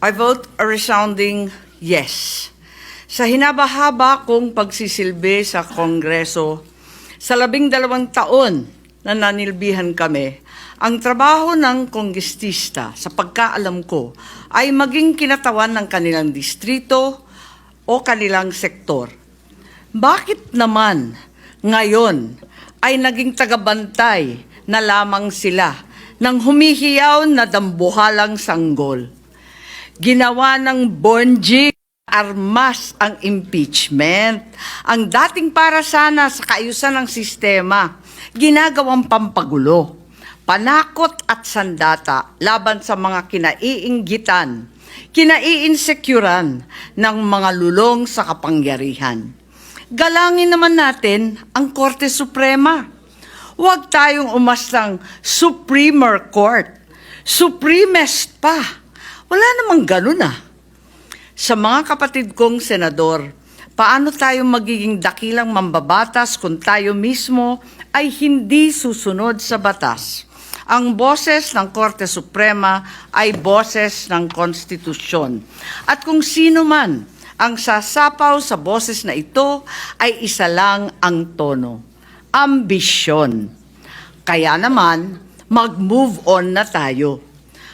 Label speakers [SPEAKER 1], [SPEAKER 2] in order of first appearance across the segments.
[SPEAKER 1] I vote a resounding yes. Sa hinabahaba kong pagsisilbi sa Kongreso, sa labing dalawang taon na nanilbihan kami, ang trabaho ng kongrestista sa pagkaalam ko ay maging kinatawan ng kanilang distrito o kanilang sektor. Bakit naman ngayon ay naging tagabantay na lamang sila ng humihiyaw na dambuhalang sanggol? Ginawa ng Bonji armas ang impeachment. Ang dating para sana sa kaayusan ng sistema, ginagawang pampagulo, panakot at sandata laban sa mga kinaiinggitan, kinaiinsecuran ng mga lulong sa kapangyarihan. Galangin naman natin ang Korte Suprema. Huwag tayong umastang Supremer Court. Supremest pa. Wala namang ganun ah. Sa mga kapatid kong senador, paano tayo magiging dakilang mambabatas kung tayo mismo ay hindi susunod sa batas? Ang boses ng Korte Suprema ay boses ng konstitusyon. At kung sino man ang sasapaw sa boses na ito ay isa lang ang tono, ambisyon. Kaya naman, mag-move on na tayo.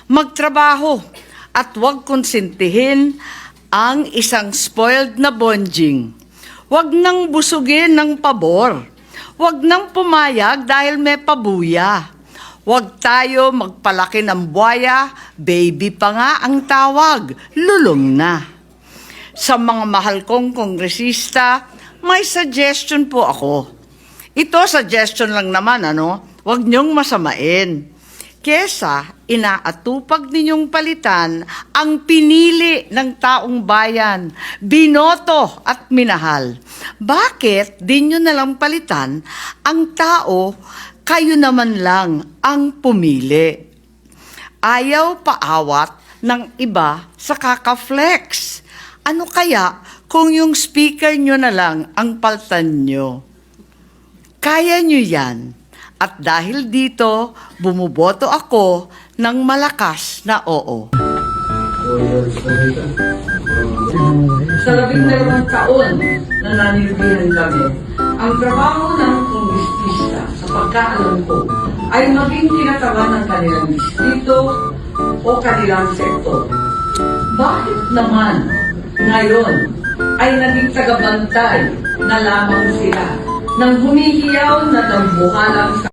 [SPEAKER 1] Magtrabaho at huwag konsintihin ang isang spoiled na bonjing. Huwag nang busugin ng pabor. Huwag nang pumayag dahil may pabuya. Huwag tayo magpalaki ng buhaya, baby pa nga ang tawag, lulong na. Sa mga mahal kong kongresista, may suggestion po ako. Ito suggestion lang naman, ano? Huwag niyong masamain. Kesa inaatupag ninyong palitan ang pinili ng taong bayan, binoto at minahal. Bakit di nyo nalang palitan ang tao, kayo naman lang ang pumili? Ayaw paawat ng iba sa kakaflex. Ano kaya kung yung speaker nyo na lang ang paltan nyo? Kaya nyo yan. At dahil dito, bumuboto ako ng malakas na oo. Sa labing dalawang taon na nanilbihan kami, ang trabaho ng kongresista sa pagkaalam ko ay maging kinatawan ng kanilang distrito o kanilang sektor. Bakit naman ngayon ay naging tagabantay na lamang sila ng humihiyaw na dambuhalang sa